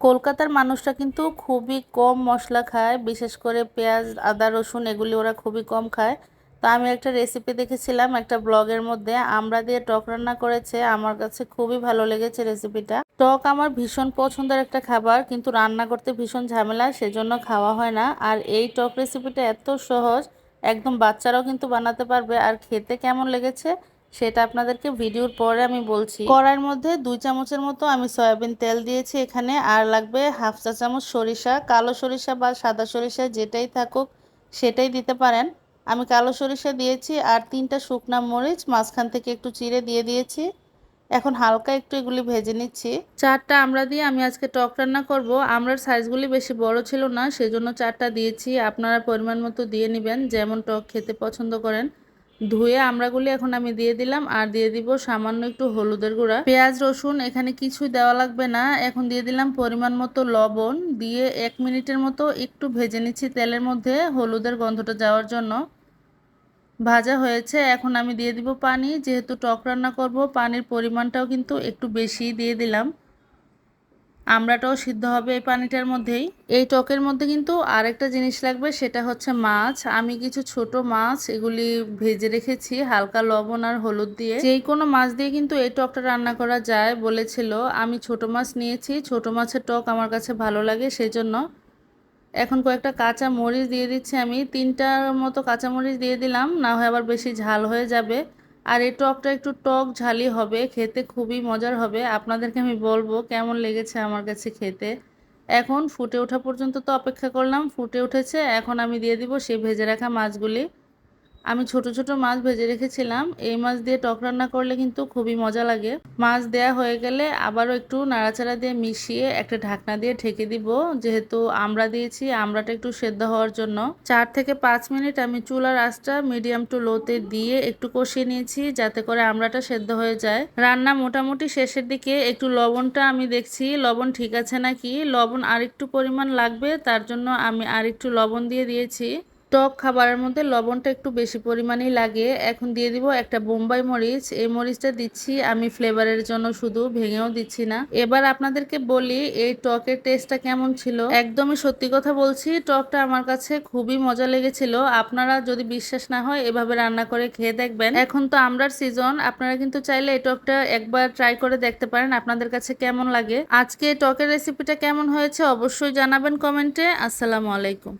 কলকাতার মানুষরা কিন্তু খুবই কম মশলা খায়, বিশেষ করে পেঁয়াজ, আদা, রসুন এগুলি ওরা খুবই কম খায়। তো আমি একটা রেসিপি দেখেছিলাম একটা ব্লগের মধ্যে, আমরা দিয়ে টক রান্না করেছে, আমার কাছে খুবই ভালো লেগেছে রেসিপিটা টক আমার ভীষণ পছন্দের একটা খাবার, কিন্তু রান্না করতে ভীষণ ঝামেলা, সেজন্য খাওয়া হয় না। আর এই টক রেসিপিটা এত সহজ, একদম বাচ্চারাও কিন্তু বানাতে পারবে। আর খেতে কেমন লেগেছে? সেটা আপনাদেরকে ভিডিওর পরে আমি বলছি। কড়াইয়ের মধ্যে দুই চামচের মতো আমি সয়াবিন তেল দিয়েছি এখানে, আর লাগবে হাফ চা চামচ সরিষা, কালো সরিষা বা সাদা সরিষা যেটাই থাকুক সেটাই দিতে পারেন। আমি কালো সরিষা দিয়েছি আর তিনটা শুকনা মরিচ, মাঝখান থেকে একটু চিড়ে দিয়ে দিয়েছি। এখন হালকা একটু এগুলি ভেজে নিচ্ছি। চারটা আমরা দিয়ে আমি আজকে টক রান্না করব। আমরার সাইজগুলি বেশি বড় ছিল না, সেজন্য চারটা দিয়েছি। আপনারা পরিমাণ মতো দিয়ে নেবেন, যেমন টক খেতে পছন্দ করেন। ধুয়ে আমড়াগুলি এখন আমি দিয়ে দিলাম, আর দিয়ে দিব সামান্য একটু হলুদের গুঁড়া। পেঁয়াজ, রসুন, এখানে কিছুই দেওয়া লাগবে না। এখন দিয়ে দিলাম পরিমাণ মতো লবণ, দিয়ে এক মিনিটের মতো একটু ভেজে নিচ্ছি তেলের মধ্যে হলুদের গন্ধটা যাওয়ার জন্য। ভাজা হয়েছে, এখন আমি দিয়ে দিব পানি। যেহেতু টক রান্না করব, পানির পরিমাণটাও কিন্তু একটু বেশি দিয়ে দিলাম। আমড়াটাও সিদ্ধ হবে এই পানিটার মধ্যেই। এই টকের মধ্যে কিন্তু আরেকটা জিনিস লাগবে, সেটা হচ্ছে মাছ। আমি কিছু ছোট মাছ এগুলি ভেজে রেখেছি, হালকা লবণ আর হলুদ দিয়ে। যেই কোনো মাছ দিয়ে কিন্তু এই টকটা রান্না করা যায় বলেছিল। আমি ছোট মাছ নিয়েছি, ছোট মাছের টক আমার কাছে ভালো লাগে সেজন্য। এখন কয়েকটা কাঁচা মরিচ দিয়ে দিচ্ছি আমি। তিনটার মতো কাঁচা মরিচ দিয়ে দিলাম, না হয় আবার বেশি ঝাল হয়ে যাবে। আর এই টকটা একটু টক ঝালি হবে, খেতে খুবই মজার হবে। আপনাদেরকে আমি বলব, কেমন লেগেছে আমার কাছে খেতে? এখন ফুটে ওঠা পর্যন্ত তো অপেক্ষা করলাম, ফুটে উঠেছে, এখন আমি দিয়ে দিব সেই ভেজে রাখা মাছগুলি। আমি ছোট ছোট মাছ ভেজে রেখেছিলাম। এই মাছ দিয়ে টক রান্না করলে কিন্তু খুবই মজা লাগে। মাছ দেয়া হয়ে গেলে আবারও একটু নাড়াচাড়া দিয়ে মিশিয়ে একটা ঢাকনা দিয়ে ঢেকে দিব। যেহেতু আমরা দিয়েছি, আমরাটা একটু সেদ্ধ হওয়ার জন্য। চার থেকে পাঁচ মিনিট আমি চুলার আঁচটা মিডিয়াম টু লোতে দিয়ে একটু কষিয়ে নিয়েছি যাতে করে আমরাটা সেদ্ধ হয়ে যায়। রান্না মোটামুটি শেষের দিকে একটু লবণটা আমি দেখছি। লবণ ঠিক আছে নাকি? লবণ আরেকটু পরিমাণ লাগবে, তার জন্য আমি আরেকটু লবণ দিয়ে দিয়েছি। টক খাবারের মধ্যে লবণটা একটু বেশি পরিমাণেই লাগে এখন দিয়ে দিব একটা বোম্বাই মরিচ। এই মরিচটা দিচ্ছি আমি ফ্লেভারের জন্য, শুধু ভেঙেও দিচ্ছি না। এবার আপনাদেরকে বলি, এই টকের টেস্টটা কেমন ছিল? একদমই সত্যি কথা বলছি, টকটা আমার কাছে খুবই মজা লেগেছিল। আপনারা যদি বিশ্বাস না হয়, এভাবে রান্না করে খেয়ে দেখবেন। এখন তো আমরার সিজন আপনারা কিন্তু চাইলে এই টকটা একবার ট্রাই করে দেখতে পারেন, আপনাদের কাছে কেমন লাগে। আজকে টকের রেসিপিটা কেমন হয়েছে, অবশ্যই জানাবেন কমেন্টে। আসসালামু আলাইকুম।